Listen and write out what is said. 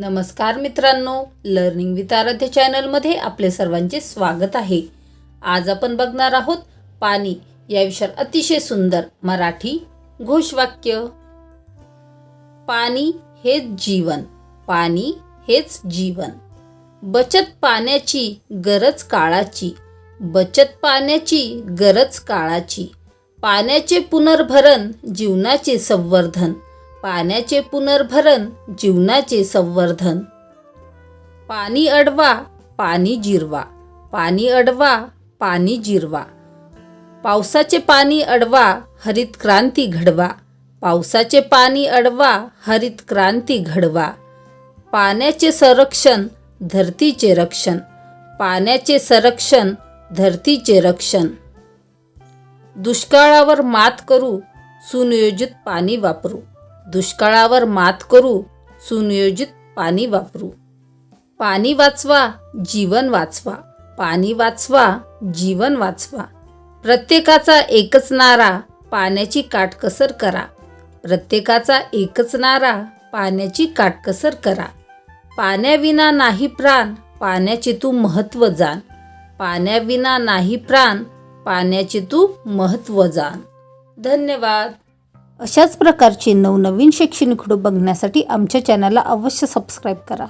नमस्कार मित्रांनो learning with आराध्य चॅनलमध्ये आपले सर्वांचे स्वागत आहे. आज आपण बघणार आहोत पाणी या विषयावर अतिशय सुंदर मराठी घोषवाक्य. पाणी हेच जीवन पाणी हेच जीवन. बचत पाण्याची गरज काळाची बचत पाण्याची गरज काळाची. पाण्याचे पुनर्भरण जीवनाचे संवर्धन. पाण्याचे पुनर्भरण जीवनाचे संवर्धन. पाणी अडवा पाणी जिरवा. पाणी अडवा पाणी जिरवा. पावसाचे पाणी अडवा हरित क्रांती घडवा. पावसाचे पाणी अडवा हरित क्रांती घडवा. पाण्याचे संरक्षण धरतीचे रक्षण. पाण्याचे संरक्षण धरतीचे रक्षण. दुष्काळावर मात करू सुनियोजित पाणी वापरू. दुष्काळावर मात करू सुनियोजित पाणी वापरू. पाणी वाचवा जीवन वाचवा. पाणी वाचवा जीवन वाचवा. प्रत्येकाचा एकच नारा पाण्याची काटकसर करा. प्रत्येकाचा एकच नारा पाण्याची काटकसर करा. पाण्याविना नाही प्राण पाण्याचे तू महत्त्व जाण. पाण्याविना नाही प्राण पाण्याचे तू महत्त्व जाण. धन्यवाद. अशाच प्रकारचे नवनवीन शैक्षणिक व्हिडिओ बघण्यासाठी आमच्या चॅनलला अवश्य सबस्क्राईब करा.